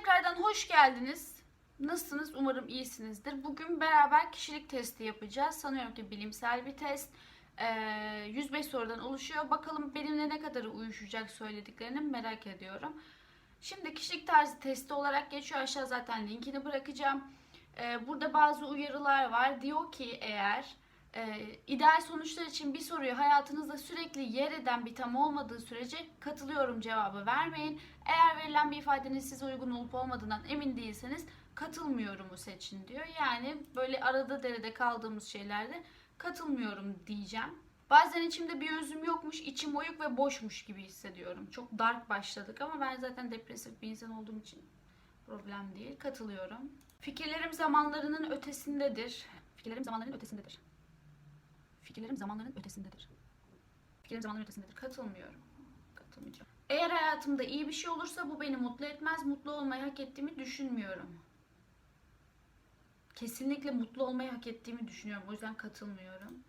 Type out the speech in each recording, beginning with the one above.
tekrardan hoş geldiniz. Nasılsınız? Umarım iyisinizdir. Bugün beraber kişilik testi yapacağız. Sanıyorum ki bilimsel bir test. Ee, 105 sorudan oluşuyor. Bakalım benimle ne kadar uyuşacak söylediklerini merak ediyorum. Şimdi kişilik tarzı testi olarak geçiyor. Aşağı zaten linkini bırakacağım. Ee, burada bazı uyarılar var. Diyor ki eğer e, ideal sonuçlar için bir soruyu hayatınızda sürekli yer eden bir tam olmadığı sürece katılıyorum cevabı vermeyin. Eğer verilen bir ifadenin size uygun olup olmadığından emin değilseniz katılmıyorumu seçin diyor. Yani böyle arada derede kaldığımız şeylerde katılmıyorum diyeceğim. Bazen içimde bir özüm yokmuş, içim oyuk ve boşmuş gibi hissediyorum. Çok dark başladık ama ben zaten depresif bir insan olduğum için problem değil. Katılıyorum. Fikirlerim zamanlarının ötesindedir. Fikirlerim zamanlarının ötesindedir. Fikirlerim zamanların ötesindedir. Fikirlerim zamanların ötesindedir. Katılmıyorum. Katılmayacağım. Eğer hayatımda iyi bir şey olursa bu beni mutlu etmez. Mutlu olmayı hak ettiğimi düşünmüyorum. Kesinlikle mutlu olmayı hak ettiğimi düşünüyorum. O yüzden katılmıyorum.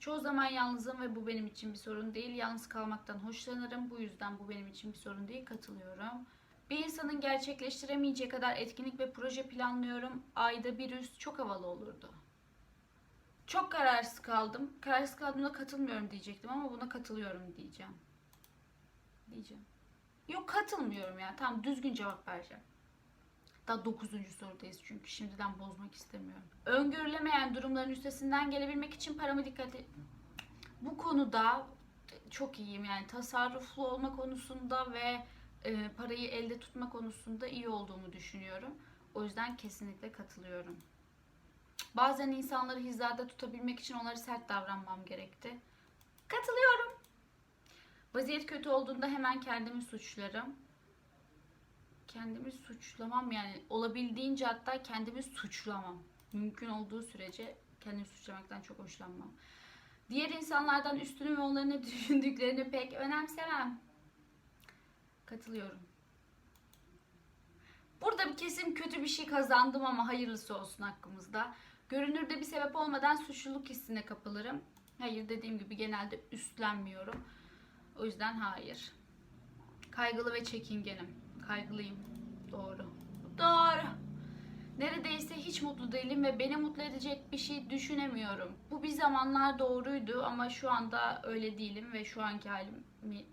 Çoğu zaman yalnızım ve bu benim için bir sorun değil. Yalnız kalmaktan hoşlanırım. Bu yüzden bu benim için bir sorun değil. Katılıyorum. Bir insanın gerçekleştiremeyeceği kadar etkinlik ve proje planlıyorum. Ayda bir üst çok havalı olurdu. Çok kararsız kaldım. Kararsız kaldığımda katılmıyorum diyecektim ama buna katılıyorum diyeceğim. Diyeceğim. Yok katılmıyorum ya. Tamam düzgün cevap vereceğim. Daha 9. sorudayız çünkü şimdiden bozmak istemiyorum. Öngörülemeyen durumların üstesinden gelebilmek için paramı dikkate... Bu konuda çok iyiyim yani tasarruflu olma konusunda ve e, parayı elde tutma konusunda iyi olduğumu düşünüyorum. O yüzden kesinlikle katılıyorum. Bazen insanları hizada tutabilmek için onlara sert davranmam gerekti. Katılıyorum. Vaziyet kötü olduğunda hemen kendimi suçlarım. Kendimi suçlamam yani olabildiğince hatta kendimi suçlamam. Mümkün olduğu sürece kendimi suçlamaktan çok hoşlanmam. Diğer insanlardan üstünü ve onların ne düşündüklerini pek önemsemem. Katılıyorum. Burada bir kesin kötü bir şey kazandım ama hayırlısı olsun hakkımızda. Görünürde bir sebep olmadan suçluluk hissine kapılırım. Hayır dediğim gibi genelde üstlenmiyorum. O yüzden hayır. Kaygılı ve çekingenim. Kaygılıyım. Doğru. Doğru. Neredeyse hiç mutlu değilim ve beni mutlu edecek bir şey düşünemiyorum. Bu bir zamanlar doğruydu ama şu anda öyle değilim ve şu anki halimi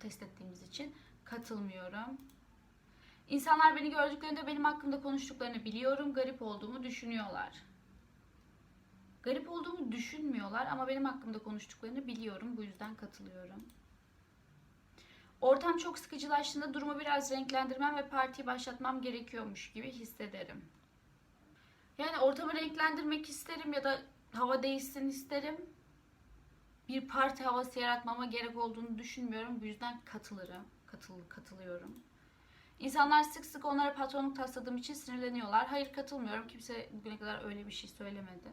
test ettiğimiz için katılmıyorum. İnsanlar beni gördüklerinde benim hakkımda konuştuklarını biliyorum. Garip olduğumu düşünüyorlar. Garip olduğumu düşünmüyorlar ama benim hakkımda konuştuklarını biliyorum. Bu yüzden katılıyorum. Ortam çok sıkıcılaştığında durumu biraz renklendirmem ve partiyi başlatmam gerekiyormuş gibi hissederim. Yani ortamı renklendirmek isterim ya da hava değişsin isterim. Bir parti havası yaratmama gerek olduğunu düşünmüyorum. Bu yüzden katılırım. Katıl, katılıyorum. İnsanlar sık sık onlara patronluk tasladığım için sinirleniyorlar. Hayır katılmıyorum. Kimse bugüne kadar öyle bir şey söylemedi.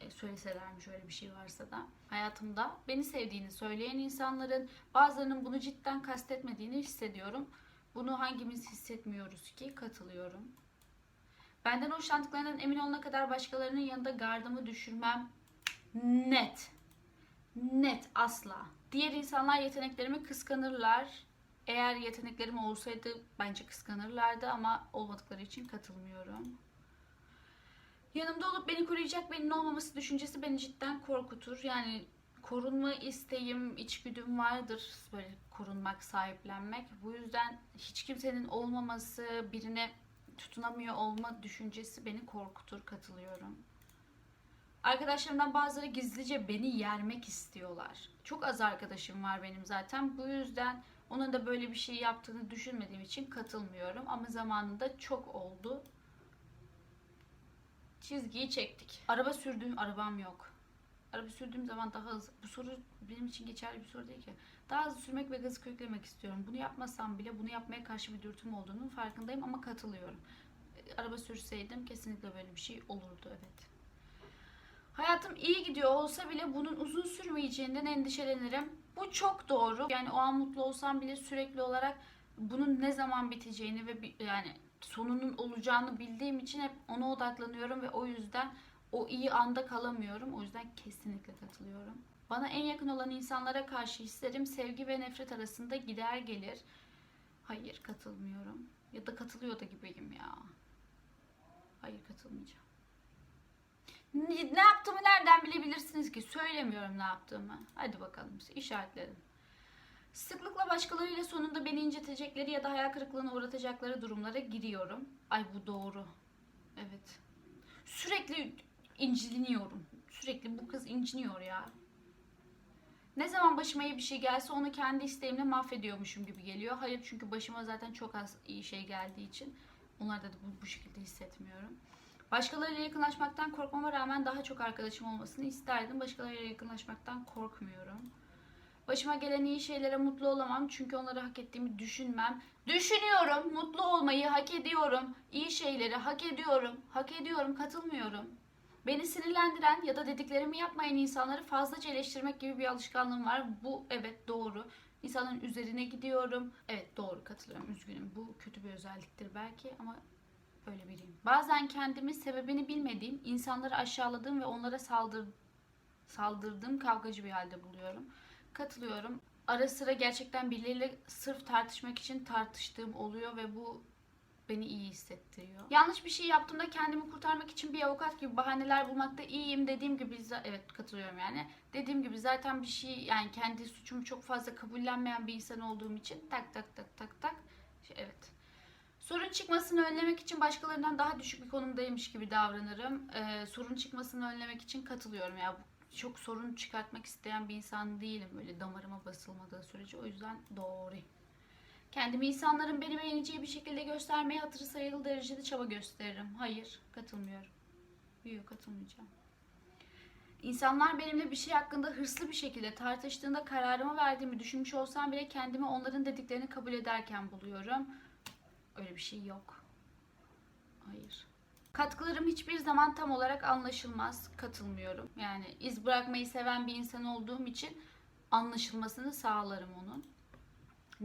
E, söyleselermiş öyle bir şey varsa da. Hayatımda beni sevdiğini söyleyen insanların bazılarının bunu cidden kastetmediğini hissediyorum. Bunu hangimiz hissetmiyoruz ki? Katılıyorum. Benden hoşlandıklarından emin olana kadar başkalarının yanında gardımı düşürmem. Net. Net asla. Diğer insanlar yeteneklerimi kıskanırlar. Eğer yeteneklerim olsaydı bence kıskanırlardı ama olmadıkları için katılmıyorum. Yanımda olup beni koruyacak birinin olmaması düşüncesi beni cidden korkutur. Yani korunma isteğim, içgüdüm vardır. Böyle korunmak, sahiplenmek. Bu yüzden hiç kimsenin olmaması, birine tutunamıyor olma düşüncesi beni korkutur. Katılıyorum. Arkadaşlarımdan bazıları gizlice beni yermek istiyorlar. Çok az arkadaşım var benim zaten. Bu yüzden onun da böyle bir şey yaptığını düşünmediğim için katılmıyorum. Ama zamanında çok oldu. Çizgiyi çektik. Araba sürdüğüm arabam yok. Araba sürdüğüm zaman daha hızlı. Bu soru benim için geçerli bir soru değil ki. Daha hızlı sürmek ve gazı köklemek istiyorum. Bunu yapmasam bile bunu yapmaya karşı bir dürtüm olduğunun farkındayım ama katılıyorum. Araba sürseydim kesinlikle böyle bir şey olurdu evet. Hayatım iyi gidiyor olsa bile bunun uzun sürmeyeceğinden endişelenirim. Bu çok doğru. Yani o an mutlu olsam bile sürekli olarak bunun ne zaman biteceğini ve yani sonunun olacağını bildiğim için hep ona odaklanıyorum ve o yüzden o iyi anda kalamıyorum. O yüzden kesinlikle katılıyorum. Bana en yakın olan insanlara karşı hislerim sevgi ve nefret arasında gider gelir. Hayır katılmıyorum. Ya da katılıyor da gibiyim ya. Hayır katılmayacağım. Ne, yaptığımı nereden bilebilirsiniz ki? Söylemiyorum ne yaptığımı. Hadi bakalım işaretledim. Sıklıkla başkalarıyla sonunda beni incitecekleri ya da hayal kırıklığına uğratacakları durumlara giriyorum. Ay bu doğru. Evet. Sürekli inciliniyorum. Sürekli bu kız inciniyor ya. Ne zaman başıma iyi bir şey gelse onu kendi isteğimle mahvediyormuşum gibi geliyor. Hayır çünkü başıma zaten çok az iyi şey geldiği için onlarda da bu, bu şekilde hissetmiyorum. Başkalarıyla yakınlaşmaktan korkmama rağmen daha çok arkadaşım olmasını isterdim. Başkalarıyla yakınlaşmaktan korkmuyorum. Başıma gelen iyi şeylere mutlu olamam çünkü onları hak ettiğimi düşünmem. Düşünüyorum, mutlu olmayı hak ediyorum. İyi şeyleri hak ediyorum, hak ediyorum, katılmıyorum. Beni sinirlendiren ya da dediklerimi yapmayan insanları fazlaca eleştirmek gibi bir alışkanlığım var. Bu evet doğru. İnsanların üzerine gidiyorum. Evet doğru katılıyorum üzgünüm. Bu kötü bir özelliktir belki ama öyle biriyim. Bazen kendimi sebebini bilmediğim, insanları aşağıladığım ve onlara saldır, saldırdığım kavgacı bir halde buluyorum. Katılıyorum. Ara sıra gerçekten birileriyle sırf tartışmak için tartıştığım oluyor ve bu beni iyi hissettiriyor. Yanlış bir şey yaptığımda kendimi kurtarmak için bir avukat gibi bahaneler bulmakta iyiyim. Dediğim gibi evet katılıyorum yani. Dediğim gibi zaten bir şey yani kendi suçumu çok fazla kabullenmeyen bir insan olduğum için tak tak tak tak tak. Evet. Sorun çıkmasını önlemek için başkalarından daha düşük bir konumdaymış gibi davranırım. Ee, sorun çıkmasını önlemek için katılıyorum ya. Çok sorun çıkartmak isteyen bir insan değilim böyle damarıma basılmadığı sürece. O yüzden doğru. Kendimi insanların beni beğeneceği bir şekilde göstermeye hatırı sayılı derecede çaba gösteririm. Hayır, katılmıyorum. Yok, katılmayacağım. İnsanlar benimle bir şey hakkında hırslı bir şekilde tartıştığında kararımı verdiğimi düşünmüş olsam bile kendimi onların dediklerini kabul ederken buluyorum. Öyle bir şey yok. Hayır. Katkılarım hiçbir zaman tam olarak anlaşılmaz. Katılmıyorum. Yani iz bırakmayı seven bir insan olduğum için anlaşılmasını sağlarım onun.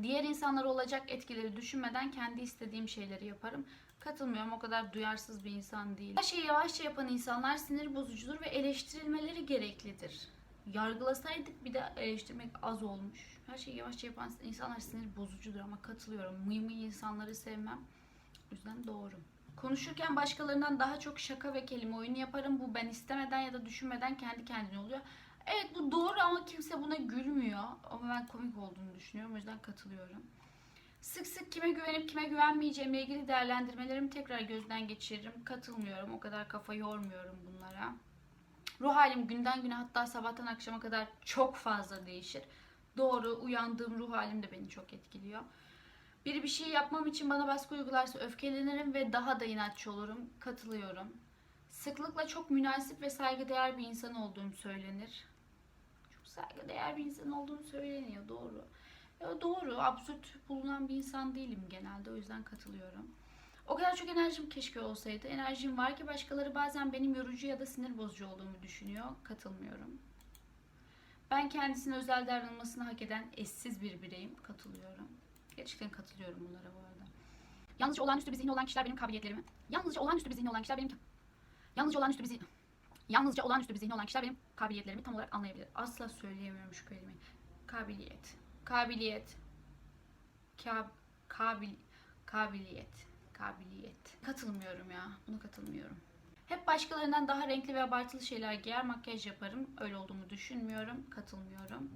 Diğer insanlara olacak etkileri düşünmeden kendi istediğim şeyleri yaparım. Katılmıyorum o kadar duyarsız bir insan değil. Her şeyi yavaşça yapan insanlar sinir bozucudur ve eleştirilmeleri gereklidir. Yargılasaydık bir de eleştirmek az olmuş. Her şeyi yavaşça yapan insanlar sinir bozucudur ama katılıyorum. Mıy mıy insanları sevmem. O yüzden doğru. Konuşurken başkalarından daha çok şaka ve kelime oyunu yaparım. Bu ben istemeden ya da düşünmeden kendi kendine oluyor. Evet bu doğru ama kimse buna gülmüyor. Ama ben komik olduğunu düşünüyorum. O yüzden katılıyorum. Sık sık kime güvenip kime güvenmeyeceğimle ilgili değerlendirmelerimi tekrar gözden geçiririm. Katılmıyorum. O kadar kafa yormuyorum bunlara. Ruh halim günden güne hatta sabahtan akşama kadar çok fazla değişir. Doğru uyandığım ruh halim de beni çok etkiliyor. Biri bir şey yapmam için bana baskı uygularsa öfkelenirim ve daha da inatçı olurum. Katılıyorum. Sıklıkla çok münasip ve saygıdeğer bir insan olduğum söylenir. Çok saygıdeğer bir insan olduğum söyleniyor. Doğru. Ya doğru. Absürt bulunan bir insan değilim genelde. O yüzden katılıyorum. O kadar çok enerjim keşke olsaydı. Enerjim var ki başkaları bazen benim yorucu ya da sinir bozucu olduğumu düşünüyor. Katılmıyorum. Ben kendisine özel davranılmasını hak eden eşsiz bir bireyim. Katılıyorum. Gerçekten katılıyorum bunlara bu arada. Yalnızca olağanüstü bir zihni olan kişiler benim kabiliyetlerimi. Yalnızca olağanüstü bir zihni olan kişiler benim Yalnızca olağanüstü bir zihni. Yalnızca olağanüstü bir zihni olan kişiler benim kabiliyetlerimi tam olarak anlayabilir. Asla söyleyemiyorum şu kelimeyi. Kabiliyet. Kabiliyet. Kab kabil kabiliyet. Kabiliyet. Katılmıyorum ya. Buna katılmıyorum. Hep başkalarından daha renkli ve abartılı şeyler giyer, makyaj yaparım. Öyle olduğumu düşünmüyorum. Katılmıyorum.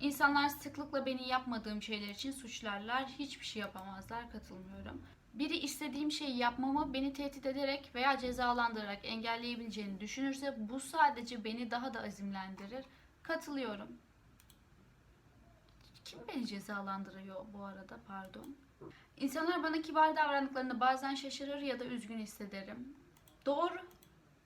İnsanlar sıklıkla beni yapmadığım şeyler için suçlarlar. Hiçbir şey yapamazlar. Katılmıyorum. Biri istediğim şeyi yapmamı beni tehdit ederek veya cezalandırarak engelleyebileceğini düşünürse bu sadece beni daha da azimlendirir. Katılıyorum. Kim beni cezalandırıyor bu arada pardon. İnsanlar bana kibar davrandıklarında bazen şaşırır ya da üzgün hissederim. Doğru.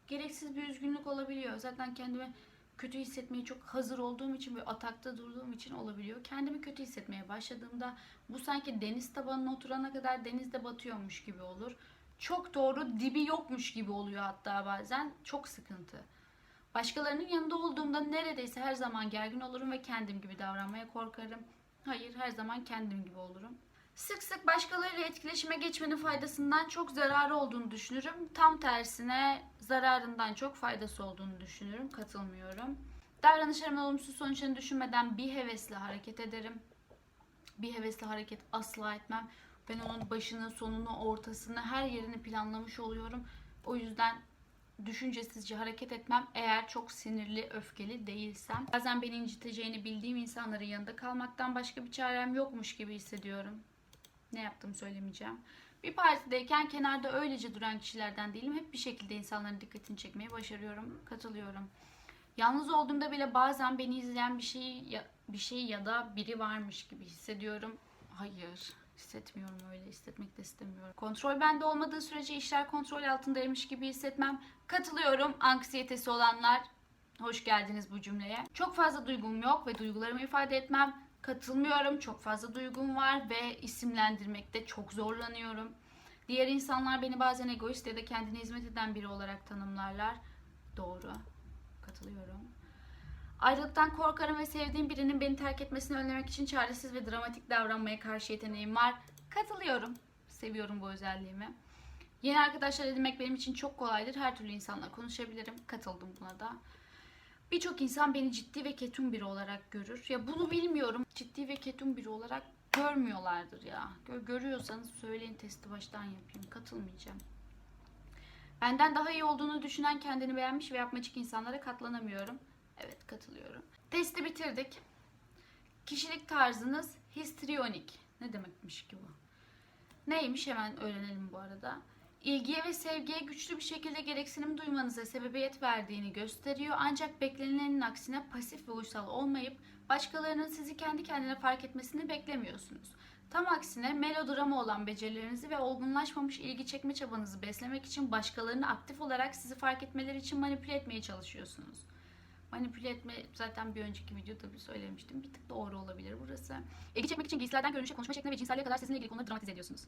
Gereksiz bir üzgünlük olabiliyor. Zaten kendimi kötü hissetmeye çok hazır olduğum için ve atakta durduğum için olabiliyor. Kendimi kötü hissetmeye başladığımda bu sanki deniz tabanına oturana kadar denizde batıyormuş gibi olur. Çok doğru dibi yokmuş gibi oluyor hatta bazen. Çok sıkıntı. Başkalarının yanında olduğumda neredeyse her zaman gergin olurum ve kendim gibi davranmaya korkarım. Hayır her zaman kendim gibi olurum. Sık sık başkalarıyla etkileşime geçmenin faydasından çok zararı olduğunu düşünürüm. Tam tersine zararından çok faydası olduğunu düşünürüm. Katılmıyorum. Davranışlarımın olumsuz sonuçlarını düşünmeden bir hevesle hareket ederim. bir hevesli hareket asla etmem. Ben onun başını, sonunu, ortasını, her yerini planlamış oluyorum. O yüzden düşüncesizce hareket etmem eğer çok sinirli, öfkeli değilsem. Bazen beni inciteceğini bildiğim insanların yanında kalmaktan başka bir çarem yokmuş gibi hissediyorum. Ne yaptım söylemeyeceğim. Bir partideyken kenarda öylece duran kişilerden değilim. Hep bir şekilde insanların dikkatini çekmeyi başarıyorum. Katılıyorum. Yalnız olduğumda bile bazen beni izleyen bir şey ya, bir şey ya da biri varmış gibi hissediyorum. Hayır, hissetmiyorum öyle. Hissetmek de istemiyorum. Kontrol bende olmadığı sürece işler kontrol altındaymış gibi hissetmem. Katılıyorum. Anksiyetesi olanlar hoş geldiniz bu cümleye. Çok fazla duygum yok ve duygularımı ifade etmem. Katılmıyorum. Çok fazla duygum var ve isimlendirmekte çok zorlanıyorum. Diğer insanlar beni bazen egoist ya da kendine hizmet eden biri olarak tanımlarlar. Doğru. Katılıyorum. Ayrılıktan korkarım ve sevdiğim birinin beni terk etmesini önlemek için çaresiz ve dramatik davranmaya karşı yeteneğim var. Katılıyorum. Seviyorum bu özelliğimi. Yeni arkadaşlar edinmek benim için çok kolaydır. Her türlü insanla konuşabilirim. Katıldım buna da. Birçok insan beni ciddi ve ketum biri olarak görür. Ya bunu bilmiyorum. Ciddi ve ketum biri olarak görmüyorlardır ya. Gö- görüyorsanız söyleyin testi baştan yapayım. Katılmayacağım. Benden daha iyi olduğunu düşünen kendini beğenmiş ve yapmacık insanlara katlanamıyorum. Evet katılıyorum. Testi bitirdik. Kişilik tarzınız histrionik. Ne demekmiş ki bu? Neymiş hemen öğrenelim bu arada. İlgiye ve sevgiye güçlü bir şekilde gereksinim duymanıza sebebiyet verdiğini gösteriyor. Ancak beklenilenin aksine pasif ve uysal olmayıp başkalarının sizi kendi kendine fark etmesini beklemiyorsunuz. Tam aksine melodrama olan becerilerinizi ve olgunlaşmamış ilgi çekme çabanızı beslemek için başkalarını aktif olarak sizi fark etmeleri için manipüle etmeye çalışıyorsunuz. Manipüle etme zaten bir önceki videoda bir söylemiştim. Bir tık doğru olabilir burası. İlgi çekmek için giysilerden görünüşe, konuşma şekline ve cinselliğe kadar sizinle ilgili konuları dramatize ediyorsunuz.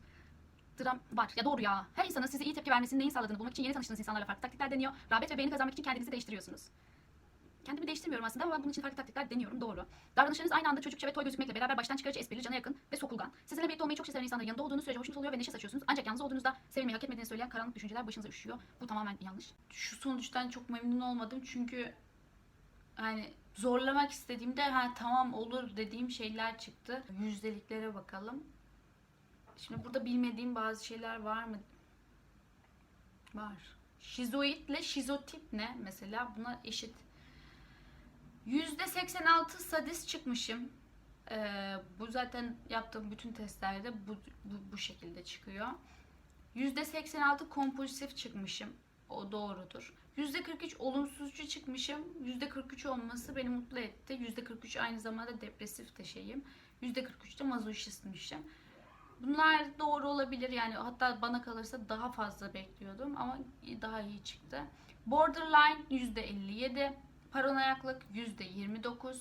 Dram var. Ya doğru ya. Her insanın size iyi tepki vermesini neyin sağladığını bulmak için yeni tanıştığınız insanlarla farklı taktikler deniyor. Rağbet ve beğeni kazanmak için kendinizi değiştiriyorsunuz. Kendimi değiştirmiyorum aslında ama ben bunun için farklı taktikler deniyorum. Doğru. Davranışlarınız aynı anda çocukça ve toy gözükmekle beraber baştan çıkarıcı, esprili, cana yakın ve sokulgan. Sizinle birlikte olmayı çok seven insanların yanında olduğunuz sürece hoşnut oluyor ve neşe saçıyorsunuz. Ancak yalnız olduğunuzda sevilmeyi hak etmediğini söyleyen karanlık düşünceler başınıza üşüyor. Bu tamamen yanlış. Şu sonuçtan çok memnun olmadım çünkü hani zorlamak istediğimde ha tamam olur dediğim şeyler çıktı. Yüzdeliklere bakalım. Şimdi burada bilmediğim bazı şeyler var mı? Var. Şizoidle şizotip ne mesela? Buna eşit. %86 sadist çıkmışım. Ee, bu zaten yaptığım bütün testlerde bu, bu, bu şekilde çıkıyor. %86 kompulsif çıkmışım. O doğrudur. %43 olumsuzcu çıkmışım. %43 olması beni mutlu etti. %43 aynı zamanda depresif de şeyim. %43 de mazoşistmişim. Bunlar doğru olabilir yani hatta bana kalırsa daha fazla bekliyordum ama daha iyi çıktı. Borderline %57, paranoyaklık %29,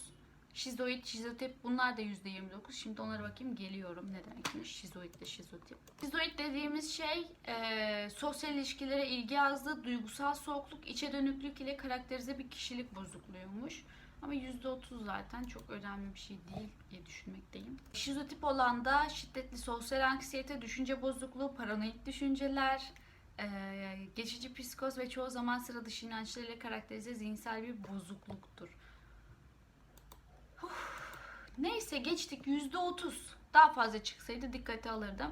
şizoid, şizotip bunlar da %29. Şimdi onlara bakayım geliyorum ne demekmiş şizoid ile şizotip. Şizoid dediğimiz şey e, sosyal ilişkilere ilgi azlığı, duygusal soğukluk, içe dönüklük ile karakterize bir kişilik bozukluğuymuş. Ama %30 zaten çok önemli bir şey değil diye düşünmekteyim. Şizotip olan da şiddetli sosyal anksiyete, düşünce bozukluğu, paranoid düşünceler, geçici psikoz ve çoğu zaman sıra dışı inançlarıyla karakterize zihinsel bir bozukluktur. Neyse geçtik %30 daha fazla çıksaydı dikkate alırdım.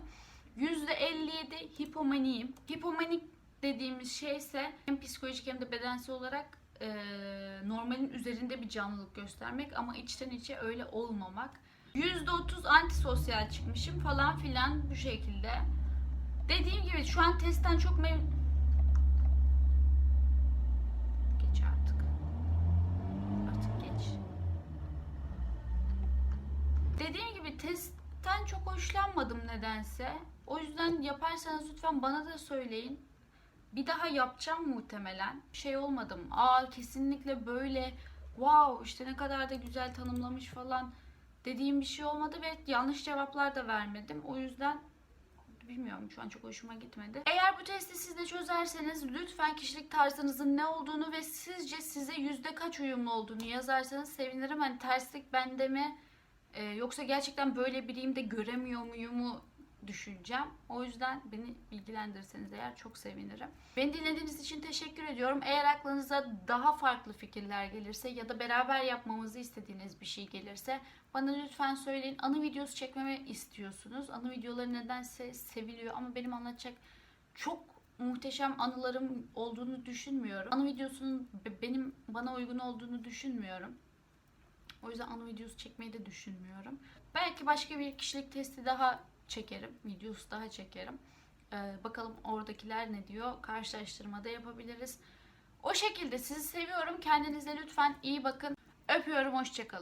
%57 hipomaniyim. Hipomanik dediğimiz şey ise hem psikolojik hem de bedensel olarak e, normalin üzerinde bir canlılık göstermek ama içten içe öyle olmamak. %30 antisosyal çıkmışım falan filan bu şekilde. Dediğim gibi şu an testten çok memnun... Geç artık. Artık geç. Dediğim gibi testten çok hoşlanmadım nedense. O yüzden yaparsanız lütfen bana da söyleyin. Bir daha yapacağım muhtemelen. Şey olmadım. Aa kesinlikle böyle wow işte ne kadar da güzel tanımlamış falan dediğim bir şey olmadı ve yanlış cevaplar da vermedim. O yüzden bilmiyorum şu an çok hoşuma gitmedi. Eğer bu testi siz de çözerseniz lütfen kişilik tarzınızın ne olduğunu ve sizce size yüzde kaç uyumlu olduğunu yazarsanız sevinirim. Hani terslik bende mi Ee, yoksa gerçekten böyle biriyim de göremiyor muyumu düşüncem. O yüzden beni bilgilendirirseniz eğer çok sevinirim. Beni dinlediğiniz için teşekkür ediyorum. Eğer aklınıza daha farklı fikirler gelirse ya da beraber yapmamızı istediğiniz bir şey gelirse bana lütfen söyleyin. Anı videosu çekmemi istiyorsunuz. Anı videoları nedense seviliyor ama benim anlatacak çok muhteşem anılarım olduğunu düşünmüyorum. Anı videosunun be- benim bana uygun olduğunu düşünmüyorum. O yüzden anı videosu çekmeyi de düşünmüyorum. Belki başka bir kişilik testi daha çekerim. Videosu daha çekerim. Ee, bakalım oradakiler ne diyor. Karşılaştırma da yapabiliriz. O şekilde sizi seviyorum. Kendinize lütfen iyi bakın. Öpüyorum. Hoşçakalın.